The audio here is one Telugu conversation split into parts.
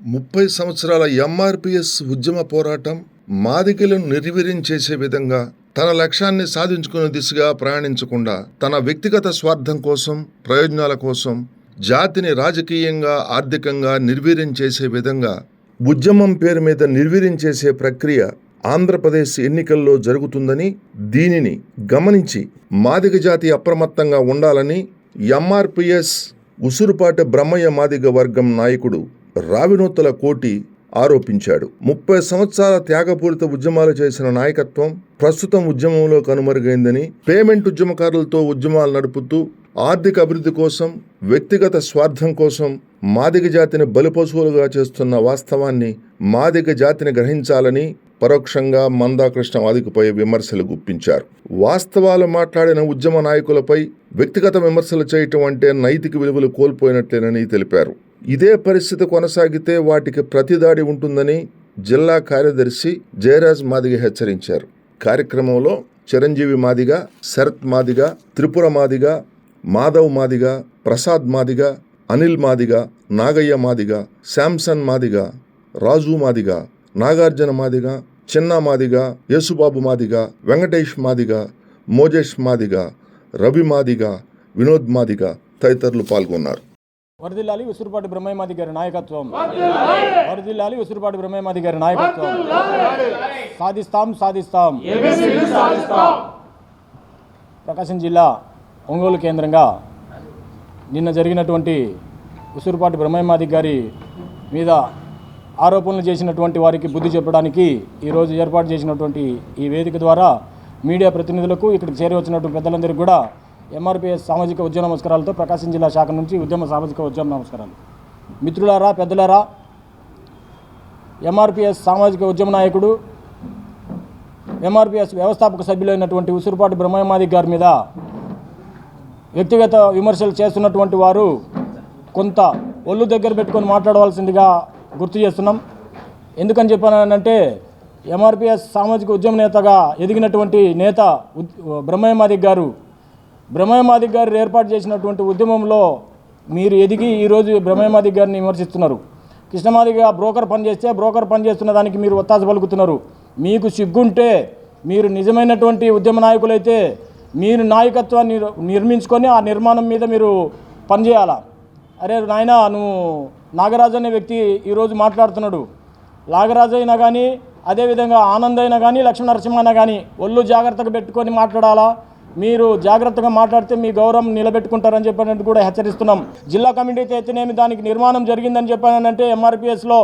ముప్పై సంవత్సరాల ఎంఆర్పిఎస్ ఉద్యమ పోరాటం మాదికలను నిర్వీర్యం చేసే విధంగా తన లక్ష్యాన్ని సాధించుకునే దిశగా ప్రయాణించకుండా తన వ్యక్తిగత స్వార్థం కోసం ప్రయోజనాల కోసం జాతిని రాజకీయంగా ఆర్థికంగా నిర్వీర్యం చేసే విధంగా ఉద్యమం పేరు మీద నిర్వీర్యం చేసే ప్రక్రియ ఆంధ్రప్రదేశ్ ఎన్నికల్లో జరుగుతుందని దీనిని గమనించి మాదిగ జాతి అప్రమత్తంగా ఉండాలని ఎంఆర్పిఎస్ ఉసురుపాటి బ్రహ్మయ్య మాదిగ వర్గం నాయకుడు రావినూతల కోటి ఆరోపించాడు. ముప్పై సంవత్సరాల త్యాగపూరిత ఉద్యమాలు చేసిన నాయకత్వం ప్రస్తుతం ఉద్యమంలో కనుమరుగైందని పేమెంట్ ఉద్యమకారులతో ఉద్యమాలు నడుపుతూ ఆర్థిక అభివృద్ధి కోసం వ్యక్తిగత స్వార్థం కోసం మాదిగ జాతిని బలిపశువులుగా చేస్తున్న వాస్తవాన్ని మాదిగ జాతిని గ్రహించాలని పరోక్షంగా మందాకృష్ణ వాదికపై విమర్శలు గుప్పించారు. వాస్తవాలు మాట్లాడిన ఉద్యమ నాయకులపై వ్యక్తిగత విమర్శలు చేయటం అంటే నైతిక విలువలు కోల్పోయినట్లేనని తెలిపారు. ఇదే పరిస్థితి కొనసాగితే వాటికి ప్రతిదాడి ఉంటుందని జిల్లా కార్యదర్శి జయరాజ్ మాదిగ హెచ్చరించారు. కార్యక్రమంలో చిరంజీవి మాదిగ శరత్ మాదిగ త్రిపుర మాదిగ మాధవ్ మాదిగ ప్రసాద్ మాదిగ అనిల్ మాదిగ నాగయ్య మాదిగ శాంసన్ మాదిగ రాజు మాదిగ నాగార్జున మాదిగ చిన్న మాదిగ యేసుబాబు మాదిగ వెంకటేష్ మాదిగ మోజేష్ మాదిగ రవి మాదిగ వినోద్ మాదిగ తదితరులు పాల్గొన్నారు. వరదిల్లాలి ఉసురుపాటి బ్రహ్మయ్యమాది గారి నాయకత్వం. వరదిల్లాలి. ఉసురుపాటి బ్రహ్మయ్యమాది గారి నాయకత్వం. సాధిస్తాం సాధిస్తాం. ప్రకాశం జిల్లా ఒంగోలు కేంద్రంగా నిన్న జరిగినటువంటి ఉసురుపాటి బ్రహ్మయ్యమాది గారి మీద ఆరోపణలు చేసినటువంటి వారికి బుద్ధి చెప్పడానికి ఈరోజు ఏర్పాటు చేసినటువంటి ఈ వేదిక ద్వారా మీడియా ప్రతినిధులకు ఇక్కడికి చేరి వచ్చినటువంటి పెద్దలందరికీ కూడా ఎంఆర్పిఎస్ సామాజిక ఉద్యమ నమస్కారాలతో ప్రకాశం జిల్లా శాఖ నుంచి ఉద్యమ సామాజిక ఉద్యమ నమస్కారాలు. మిత్రులారా పెద్దలారా ఎంఆర్పిఎస్ సామాజిక ఉద్యమ నాయకుడు ఎంఆర్పిఎస్ వ్యవస్థాపక సభ్యులైనటువంటి ఉసురుపాటి బ్రహ్మమాది గారి మీద వ్యక్తిగత విమర్శలు చేస్తున్నటువంటి వారు కొంత ఒళ్ళు దగ్గర పెట్టుకొని మాట్లాడవలసిందిగా గుర్తు చేస్తున్నాం. ఎందుకని చెప్పానంటే ఎంఆర్పిఎస్ సామాజిక ఉద్యమ నేతగా ఎదిగినటువంటి నేత ఉద్- బ్రహ్మయ్యమాదిక్ గారు బ్రహ్మయ్యమాదిక్ గారు ఏర్పాటు చేసినటువంటి ఉద్యమంలో మీరు ఎదిగి ఈరోజు బ్రహ్మయ్యమాదిక్ గారిని విమర్శిస్తున్నారు. కృష్ణమాదిగా బ్రోకర్ పనిచేస్తే బ్రోకర్ పనిచేస్తున్న దానికి మీరు ఒత్తాస పలుకుతున్నారు. మీకు సిగ్గుంటే మీరు నిజమైనటువంటి ఉద్యమ నాయకులైతే మీరు నాయకత్వాన్ని నిర్మించుకొని ఆ నిర్మాణం మీద మీరు పనిచేయాలా? అరే నాయన నువ్వు నాగరాజు అనే వ్యక్తి ఈరోజు మాట్లాడుతున్నాడు. నాగరాజు అయినా కానీ అదేవిధంగా ఆనంద్ అయినా కానీ లక్ష్మీనరసింహ అయినా కానీ ఒళ్ళు జాగ్రత్తగా పెట్టుకొని మాట్లాడాలా? మీరు జాగ్రత్తగా మాట్లాడితే మీ గౌరవం నిలబెట్టుకుంటారని చెప్పినట్టు కూడా హెచ్చరిస్తున్నాం. జిల్లా కమిటీ అయితేనేమి దానికి నిర్మాణం జరిగిందని చెప్పానంటే ఎంఆర్పిఎస్లో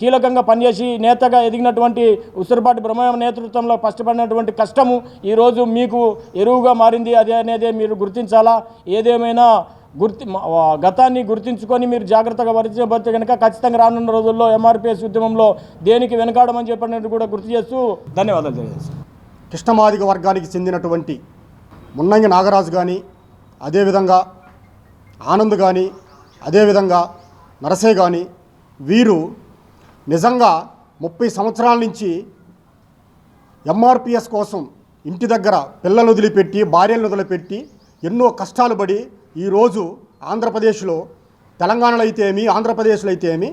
కీలకంగా పనిచేసి నేతగా ఎదిగినటువంటి ఉసిరిపాటి బ్రహ్మయ్య నేతృత్వంలో కష్టపడినటువంటి కష్టము ఈరోజు మీకు ఎరువుగా మారింది అదే అనేది మీరు గుర్తించాలా? ఏదేమైనా గుర్తి గతాన్ని గుర్తించుకొని మీరు జాగ్రత్తగా పరిచయపడితే కనుక ఖచ్చితంగా రానున్న రోజుల్లో ఎంఆర్పిఎస్ ఉద్యమంలో దేనికి వెనకాడమని చెప్పినట్టు కూడా గుర్తు చేస్తూ ధన్యవాదాలు తెలియజేస్తాను. కృష్ణమాదిగ వర్గానికి చెందినటువంటి మున్నంగి నాగరాజు కానీ అదేవిధంగా ఆనంద్ కానీ అదేవిధంగా నరసే కానీ వీరు నిజంగా ముప్పై సంవత్సరాల నుంచి ఎంఆర్పిఎస్ కోసం ఇంటి దగ్గర పిల్లలు వదిలిపెట్టి భార్యలను వదిలిపెట్టి ఎన్నో కష్టాలు పడి ఈరోజు ఆంధ్రప్రదేశ్లో తెలంగాణలో అయితే ఏమి ఆంధ్రప్రదేశ్లో అయితే ఏమి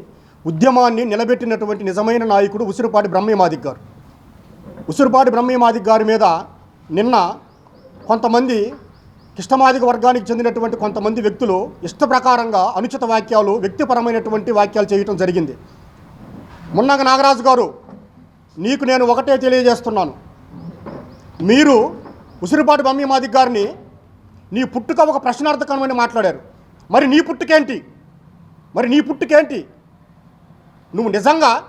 ఉద్యమాన్ని నిలబెట్టినటువంటి నిజమైన నాయకుడు ఉసిరిపాటి బ్రహ్మయ్యమాదిక్ గారు. ఉసిరిపాటి బ్రహ్మయ్యమాదిక్ గారి మీద నిన్న కొంతమంది కిష్టమాదిక వర్గానికి చెందినటువంటి కొంతమంది వ్యక్తులు ఇష్ట ప్రకారంగా అనుచిత వాక్యాలు వ్యక్తిపరమైనటువంటి వాక్యాలు చేయటం జరిగింది. మున్నగ నాగరాజు గారు నీకు నేను ఒకటే తెలియజేస్తున్నాను. మీరు ఉసిరిపాటి బ్రహ్మయ్యమాదిక్ గారిని నీ పుట్టుక ఒక ప్రశ్నార్థకమని మాట్లాడారు. మరి నీ పుట్టుకేంటి? మరి నీ పుట్టుకేంటి? నువ్వు నిజంగా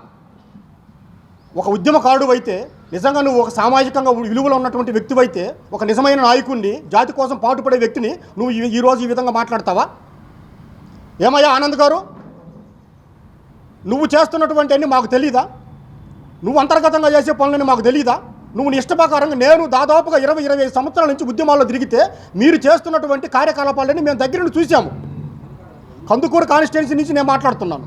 ఒక ఉద్యమకారుడు అయితే నిజంగా నువ్వు ఒక సామాజికంగా విలువలు ఉన్నటువంటి వ్యక్తివైతే ఒక నిజమైన నాయకుడిని జాతి కోసం పాటుపడే వ్యక్తిని నువ్వు ఈ- ఈరోజు ఈ విధంగా మాట్లాడతావా? ఏమయ్యా ఆనంద్ గారు? నువ్వు చేస్తున్నటువంటి అన్నీ మాకు తెలీదా? నువ్వు అంతర్గతంగా చేసే పనులని మాకు తెలీదా? నువ్వు నీ ఇష్టప్రకారంగా నేను దాదాపుగా ఇరవై ఇరవై ఐదు సంవత్సరాల నుంచి ఉద్యమాల్లో తిరిగితే మీరు చేస్తున్నటువంటి కార్యకలాపాలని మేము దగ్గర నుండి చూసాము కందుకూరు కాన్స్టిట్యున్సీ నుంచి నేను మాట్లాడుతున్నాను.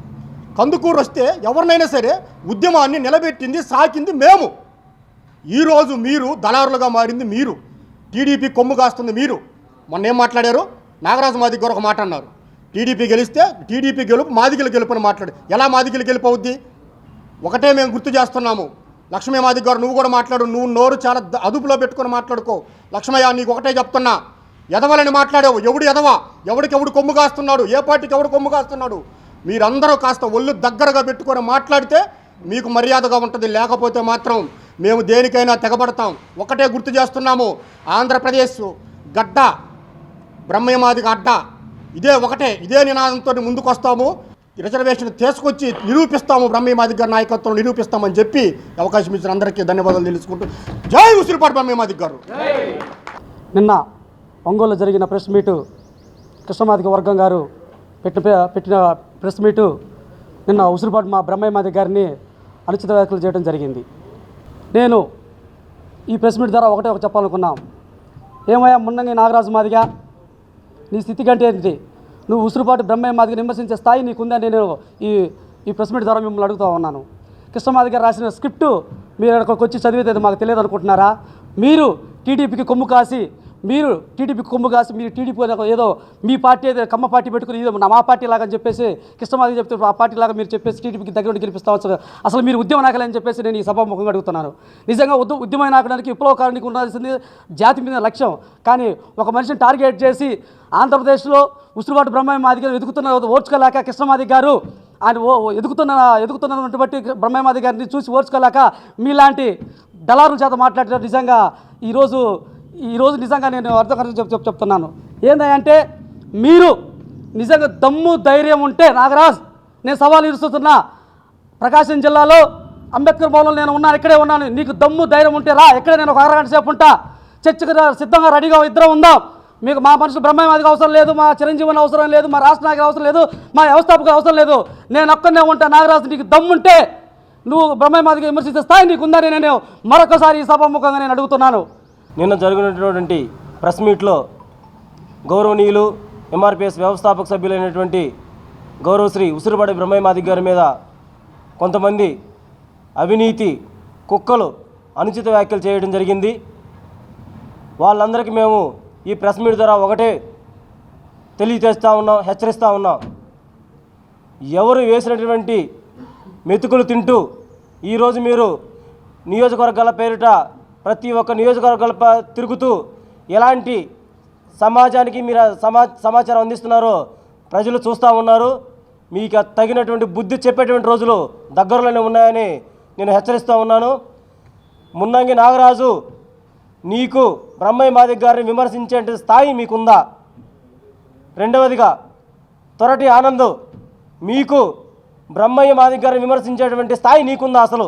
కందుకూరు వస్తే ఎవరినైనా సరే ఉద్యమాన్ని నిలబెట్టింది సాకింది మేము. ఈరోజు మీరు దళారులుగా మారింది మీరు. టీడీపీ కొమ్ము కాస్తుంది మీరు. మొన్న ఏం మాట్లాడారు? నాగరాజు మాది గారు ఒక మాట అన్నారు. టీడీపీ గెలిస్తే టీడీపీ గెలుపు మాదిగలు గెలుపు అని మాట్లాడు ఎలా మాదిగలు గెలుపు అవుద్ది? ఒకటే మేము గుర్తు చేస్తున్నాము. లక్ష్మీమాది గారు నువ్వు కూడా మాట్లాడు నువ్వు నోరు చాలా అదుపులో పెట్టుకొని మాట్లాడుకో. లక్ష్మయ్య నీకు ఒకటే చెప్తున్నా. ఎదవలని మాట్లాడావు. ఎవడు ఎదవ? ఎవడికి ఎవడు కొమ్ము కాస్తున్నాడు? ఏ పార్టీకి ఎవడు కొమ్ము కాస్తున్నాడు? మీరందరూ కాస్త ఒళ్ళు దగ్గరగా పెట్టుకొని మాట్లాడితే మీకు మర్యాదగా ఉంటుంది. లేకపోతే మాత్రం మేము దేనికైనా తెగబడతాం. ఒకటే గుర్తు చేస్తున్నాము. ఆంధ్రప్రదేశ్ గడ్డ బ్రహ్మయమాదిగా అడ్డ. ఇదే ఒకటే. ఇదే నినాదంతో ముందుకు వస్తాము రిజర్వేషన్ తీసుకొచ్చి నిరూపిస్తాము బ్రహ్మయమాదిగ గారి నాయకత్వం నిరూపిస్తామని చెప్పి అవకాశం ఇచ్చిన అందరికీ ధన్యవాదాలు తెలుసుకుంటూ. జై ఉసిరిపాటి బ్రహ్మయమాదిగ గారు. నిన్న ఒంగోలు జరిగిన ప్రెస్ మీటు కృష్ణమాదిక వర్గం గారు పెట్టిన పెట్టిన ప్రెస్ మీటు నిన్న ఉసిరిపాటు మా బ్రహ్మయ్య మాది గారిని అనుచిత వ్యాఖ్యలు చేయడం జరిగింది. నేను ఈ ప్రెస్ మీట్ ద్వారా ఒకటే ఒక చెప్పాలనుకున్నాం. ఏమయ్యా మున్నంగి నాగరాజు మాదిగా నీ స్థితి కంటే ఏంటి నువ్వు ఉసురుపాటు బ్రహ్మయ్య మాదిగా విమర్శించే స్థాయి నీకుందని నేను ఈ ఈ ప్రెస్ మీట్ ద్వారా మిమ్మల్ని అడుగుతూ ఉన్నాను. కృష్ణమాది గారు రాసిన స్క్రిప్టు మీరు అక్కడికి వచ్చి చదివేది మాకు తెలియదు అనుకుంటున్నారా మీరు టీడీపీకి కొమ్ము కాసి మీరు టీడీపీ కొమ్ము కాసి మీరు టీడీపీ ఏదో మీ పార్టీ ఏదో కమ్మ పార్టీ పెట్టుకుని ఏదో నా మా పార్టీ లాగా అని చెప్పేసి కృష్ణమాది చెప్తే ఆ పార్టీ లాగా మీరు చెప్పేసి టీడీపీకి దగ్గర ఉండి గెలిపిస్తావచ్చు అసలు మీరు ఉద్యమ నాయకులు అని చెప్పేసి నేను ఈ సభాముఖంగా అడుగుతున్నాను. నిజంగా ఉద్య ఉద్యమ నాయకుడానికి విప్లవకారానికి ఉండాల్సింది జాతి మీద లక్ష్యం. కానీ ఒక మనిషిని టార్గెట్ చేసి ఆంధ్రప్రదేశ్లో ఉసురుబాటు బ్రహ్మయ్య మాదిగా ఎదుగుతున్న ఓర్చుకోలేక కృష్ణమాది గారు ఆయన ఓ ఎదుగుతున్న ఎదుగుతున్నటువంటి బట్టి బ్రహ్మయ్యమాది గారిని చూసి ఓర్చుకోలేక మీలాంటి దళారుల చేత మాట్లాడిన నిజంగా ఈరోజు ఈరోజు నిజంగా నేను అర్థం చెప్ చెప్ చెప్తున్నాను. ఏంటంటే మీరు నిజంగా దమ్ము ధైర్యం ఉంటే నాగరాజ్ నేను సవాల్ ఇరుస్తున్నా ప్రకాశం జిల్లాలో అంబేద్కర్ భవన్లో నేను ఉన్నాను ఇక్కడే ఉన్నాను. నీకు దమ్ము ధైర్యం ఉంటే రా ఇక్కడే నేను ఒక అరగంట సేపు ఉంటా. చర్చకు సిద్ధంగా రెడీగా ఇద్దరం ఉందాం. మీకు మా మనుషులు బ్రహ్మమాదికి అవసరం లేదు మా చిరంజీవన్ అవసరం లేదు మా రాష్ట్ర నాయకులు అవసరం లేదు మా వ్యవస్థాపకులు అవసరం లేదు. నేను ఒక్కనే ఉంటా నాగరాజు నీకు దమ్ముంటే నువ్వు బ్రహ్మవాదికి విమర్శించే స్థాయి నీకుందని నేను మరొకసారి ఈ సభాముఖంగా నేను అడుగుతున్నాను. నిన్న జరిగినటువంటి ప్రెస్ మీట్లో గౌరవనీయులు ఎంఆర్పిఎస్ వ్యవస్థాపక సభ్యులైనటువంటి గౌరవశ్రీ ఉసిరిపడి బ్రహ్మయ్య మాదిక్ గారి మీద కొంతమంది అవినీతి కుక్కలు అనుచిత వ్యాఖ్యలు చేయడం జరిగింది. వాళ్ళందరికీ మేము ఈ ప్రెస్ మీట్ ద్వారా ఒకటే తెలియజేస్తూ ఉన్నాం హెచ్చరిస్తూ ఉన్నాం. ఎవరు వేసినటువంటి మెతుకులు తింటూ ఈరోజు మీరు నియోజకవర్గాల పేరిట ప్రతి ఒక్క నియోజకవర్గాల తిరుగుతూ ఎలాంటి సమాజానికి మీరు సమా సమాచారం అందిస్తున్నారో ప్రజలు చూస్తూ ఉన్నారు. మీకు తగినటువంటి బుద్ధి చెప్పేటువంటి రోజులు దగ్గరలోనే ఉన్నాయని నేను హెచ్చరిస్తూ ఉన్నాను. మున్నంగి నాగరాజు నీకు బ్రహ్మయ్య మాదిక్ గారిని విమర్శించే స్థాయి మీకుందా? రెండవదిగా తొరటి ఆనంద్ మీకు బ్రహ్మయ్య మాదిక్ గారిని విమర్శించేటువంటి స్థాయి నీకుందా అసలు?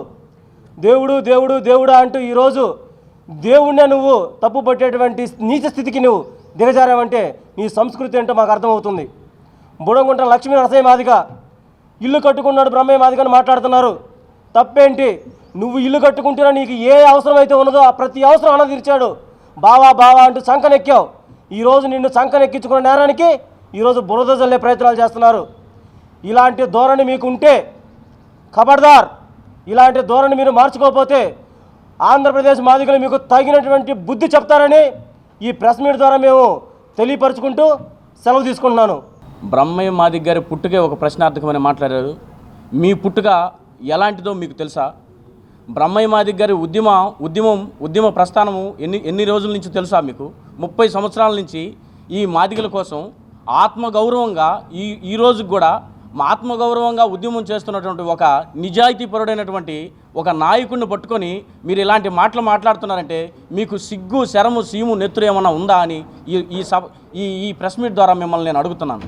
దేవుడు దేవుడు దేవుడా అంటూ ఈరోజు దేవుణ్ణే నువ్వు తప్పు పట్టేటువంటి నీచ స్థితికి నువ్వు దిగజారావంటే నీ సంస్కృతి ఏంటో మాకు అర్థమవుతుంది. బుడంగుంట లక్ష్మీ నరసయ్య మాదిగా ఇల్లు కట్టుకున్నాడు బ్రహ్మయ్య మాదిగ మాట్లాడుతున్నారు. తప్పేంటి? నువ్వు ఇల్లు కట్టుకుంటేనే నీకు ఏ అవసరం అయితే ఉన్నదో ఆ ప్రతి అవసరం అన్న తీర్చాడు. బావా బావా అంటూ సంకనెక్కావు. ఈరోజు నిన్ను సంకనెక్కించుకున్న నేరానికి ఈరోజు బురద జల్లే ప్రయత్నాలు చేస్తున్నారు. ఇలాంటి ధోరణి మీకు ఉంటే ఖబర్దార్ ఇలాంటి ధోరణి మీరు మార్చుకోకపోతే ఆంధ్రప్రదేశ్ మాదిగలు మీకు తగినటువంటి బుద్ధి చెప్తారని ఈ ప్రెస్ మీట్ ద్వారా మేము తెలియపరుచుకుంటూ సెలవు తీసుకుంటున్నాను. బ్రహ్మయ్య మాదిగ్ గారి పుట్టుకే ఒక ప్రశ్నార్థకమని మాట్లాడారు. మీ పుట్టుక ఎలాంటిదో మీకు తెలుసా? బ్రహ్మయ్య మాదిగ్ గారి ఉద్యమ ఉద్యమం ఉద్యమ ప్రస్థానము ఎన్ని ఎన్ని రోజుల నుంచి తెలుసా మీకు? ముప్పై సంవత్సరాల నుంచి ఈ మాదిగల కోసం ఆత్మగౌరవంగా ఈ ఈ కూడా ఆత్మగౌరవంగా ఉద్యమం చేస్తున్నటువంటి ఒక నిజాయితీపరుడైనటువంటి ఒక నాయకుడిని పట్టుకొని మీరు ఇలాంటి మాటలు మాట్లాడుతున్నారంటే మీకు సిగ్గు శరము సీము నెత్తురు ఏమన్నా ఉందా అని ఈ ఈ సభ ఈ ఈ ప్రెస్ మీట్ ద్వారా మిమ్మల్ని నేను అడుగుతున్నాను.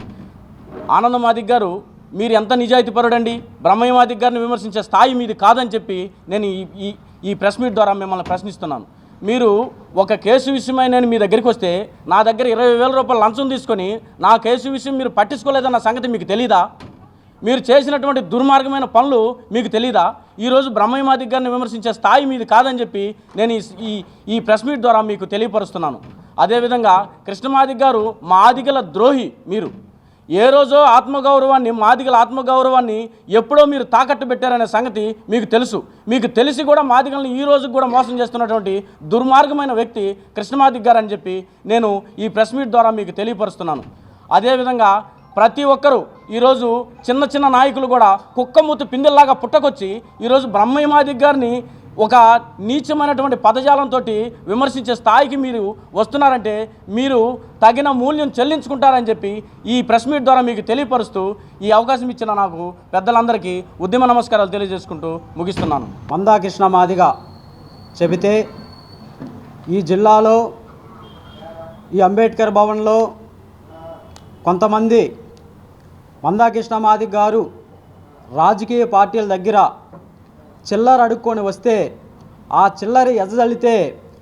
ఆనంద మాదిక్ గారు మీరు ఎంత నిజాయితీపరుడండి? బ్రహ్మయ్య మాదిక్ గారిని విమర్శించే స్థాయి మీది కాదని చెప్పి నేను ఈ ఈ ఈ ప్రెస్ మీట్ ద్వారా మిమ్మల్ని ప్రశ్నిస్తున్నాను. మీరు ఒక కేసు విషయమై నేను మీ దగ్గరికి వస్తే నా దగ్గర ఇరవై వేల రూపాయలు లంచం తీసుకొని నా కేసు విషయం మీరు పట్టించుకోలేదన్న సంగతి మీకు తెలీదా? మీరు చేసినటువంటి దుర్మార్గమైన పనులు మీకు తెలీదా? ఈరోజు బ్రహ్మయ్యమాదిక్ గారిని విమర్శించే స్థాయి మీది కాదని చెప్పి నేను ఈ ఈ ఈ ప్రెస్ మీట్ ద్వారా మీకు తెలియపరుస్తున్నాను. అదేవిధంగా కృష్ణమాదిక్ గారు మాదిగల ద్రోహి మీరు. ఏ రోజో ఆత్మగౌరవాన్ని మాదిగల ఆత్మగౌరవాన్ని ఎప్పుడో మీరు తాకట్టు పెట్టారనే సంగతి మీకు తెలుసు. మీకు తెలిసి కూడా మాదిగల్ని ఈ రోజు కూడా మోసం చేస్తున్నటువంటి దుర్మార్గమైన వ్యక్తి కృష్ణమాదిక్ గారు అని చెప్పి నేను ఈ ప్రెస్ మీట్ ద్వారా మీకు తెలియపరుస్తున్నాను. అదేవిధంగా ప్రతి ఒక్కరూ ఈరోజు చిన్న చిన్న నాయకులు కూడా కుక్కమూతు పిందెల్లాగా పుట్టకొచ్చి ఈరోజు బ్రహ్మయ్యమాది గారిని ఒక నీచమైనటువంటి పదజాలంతో విమర్శించే స్థాయికి మీరు వస్తున్నారంటే మీరు తగిన మూల్యం చెల్లించుకుంటారని చెప్పి ఈ ప్రెస్ మీట్ ద్వారా మీకు తెలియపరుస్తూ ఈ అవకాశం ఇచ్చిన నాకు పెద్దలందరికీ ఉద్యమ నమస్కారాలు తెలియజేసుకుంటూ ముగిస్తున్నాను. మందాకృష్ణ మాదిగా చెబితే ఈ జిల్లాలో ఈ అంబేద్కర్ భవన్లో కొంతమంది మందాకృష్ణ మాది గారు రాజకీయ పార్టీల దగ్గర చిల్లర అడుక్కొని వస్తే ఆ చిల్లర ఎదజల్లితే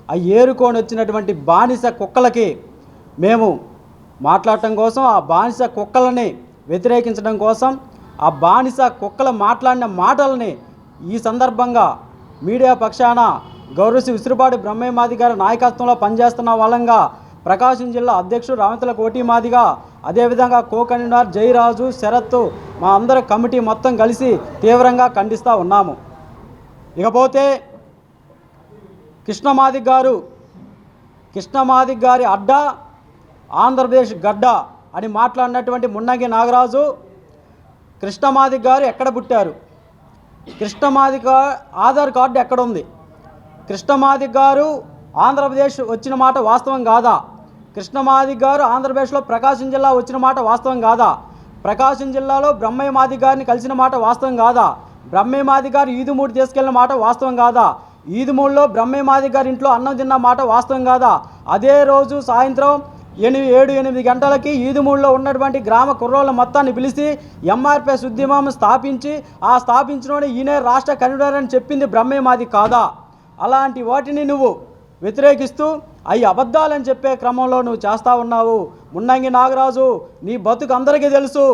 ఆ ఏరుకొని వచ్చినటువంటి బానిస కుక్కలకి మేము మాట్లాడటం కోసం ఆ బానిస కుక్కలని వ్యతిరేకించడం కోసం ఆ బానిస కుక్కలు మాట్లాడిన మాటలని ఈ సందర్భంగా మీడియా పక్షాన గౌరవశ్రీ విసురుపాటి బ్రహ్మయ్య మాది గారి నాయకత్వంలో పనిచేస్తున్న వాళ్ళంగా ప్రకాశం జిల్లా అధ్యక్షుడు రామతల కోటి మాదిగా అదేవిధంగా కో కన్వీనర్ జయరాజు శరత్ మా అందరి కమిటీ మొత్తం కలిసి తీవ్రంగా ఖండిస్తూ ఉన్నాము. ఇకపోతే కృష్ణమాదిక్ గారు కృష్ణమాదిక్ గారి అడ్డ ఆంధ్రప్రదేశ్ గడ్డ అని మాట్లాడినటువంటి మున్నంగి నాగరాజు కృష్ణమాదిక్ గారు ఎక్కడ పుట్టారు? కృష్ణమాదిక ఆధార్ కార్డు ఎక్కడ ఉంది? కృష్ణమాదిక్ గారు ఆంధ్రప్రదేశ్ వచ్చిన మాట వాస్తవం కాదా? కృష్ణమాదిక్ గారు ఆంధ్రప్రదేశ్లో ప్రకాశం జిల్లా వచ్చిన మాట వాస్తవం కాదా? ప్రకాశం జిల్లాలో బ్రహ్మయ్య మాది గారిని కలిసిన మాట వాస్తవం కాదా? బ్రహ్మయ్య మాది గారు ఈదుమూడి తీసుకెళ్ళిన మాట వాస్తవం కాదా? ఈదుమూడిలో బ్రహ్మయ్య మాది గారి ఇంట్లో అన్నం తిన్న మాట వాస్తవం కాదా? అదే రోజు సాయంత్రం ఎనిమిది ఏడు ఎనిమిది గంటలకి ఈదుమూడిలో ఉన్నటువంటి గ్రామ కుర్రోళ్ళ మొత్తాన్ని పిలిచి ఎంఆర్పిఎస్ ఉద్యమం స్థాపించి ఆ స్థాపించిన ఈయనే రాష్ట్ర కన్వీనర్ అని చెప్పింది బ్రహ్మే మాది కాదా? అలాంటి వాటిని నువ్వు వ్యతిరేకిస్తూ అవి అబద్ధాలని చెప్పే క్రమంలో నువ్వు చేస్తా ఉన్నావు. మున్నంగి నాగరాజు నీ బతుకు అందరికీ తెలుసు.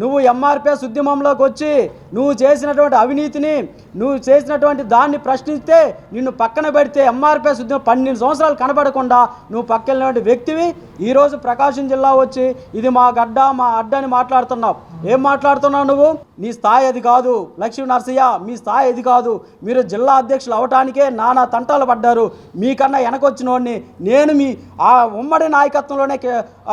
నువ్వు ఎంఆర్పిఎస్ ఉద్యమంలోకి వచ్చి నువ్వు చేసినటువంటి అవినీతిని నువ్వు చేసినటువంటి దాన్ని ప్రశ్నిస్తే నిన్ను పక్కన పెడితే ఎంఆర్పిఎస్ ఉద్యమం పన్నెండు సంవత్సరాలు కనబడకుండా నువ్వు పక్కనటువంటి వ్యక్తివి. ఈరోజు ప్రకాశం జిల్లా వచ్చి ఇది మా గడ్డ మా అడ్డ అని మాట్లాడుతున్నావు. ఏం మాట్లాడుతున్నావు నువ్వు? నీ స్థాయి అది కాదు. లక్ష్మీ నరసయ్య మీ స్థాయి అది కాదు. మీరు జిల్లా అధ్యక్షులు అవటానికే నానా తంటాలు పడ్డారు. మీకన్నా వెనకొచ్చిన వాడిని నేను మీ ఆ ఉమ్మడి నాయకత్వంలోనే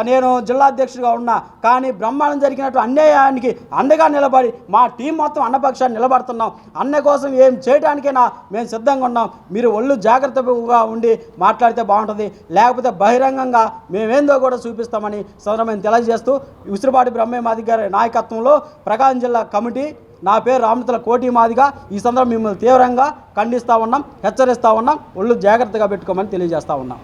నేను జిల్లా అధ్యక్షుడిగా ఉన్నా. కానీ బ్రహ్మాండం జరిగినట్టు అన్యాయానికి అండగా నిలబడి మా టీం మొత్తం అన్నపక్షాన్ని నిలబడుతున్నాం. అన్న కోసం ఏం చేయడానికైనా మేము సిద్ధంగా ఉన్నాం. మీరు ఒళ్ళు జాగ్రత్తగా ఉండి మాట్లాడితే బాగుంటుంది. లేకపోతే బహిరంగంగా మేమేందో కూడా చూపిస్తామని సదరమైన తెలియజేస్తూ విసురుపాటి బ్రహ్మే మాది గారి నాయకత్వంలో ప్రకాశం జిల్లా కమిటీ. నా పేరు రామతుల కోటి మాదిగా ఈ సందర్భం మిమ్మల్ని తీవ్రంగా ఖండిస్తూ ఉన్నాం హెచ్చరిస్తూ ఉన్నాం. ఒళ్ళు జాగ్రత్తగా పెట్టుకోమని తెలియజేస్తూ ఉన్నాం.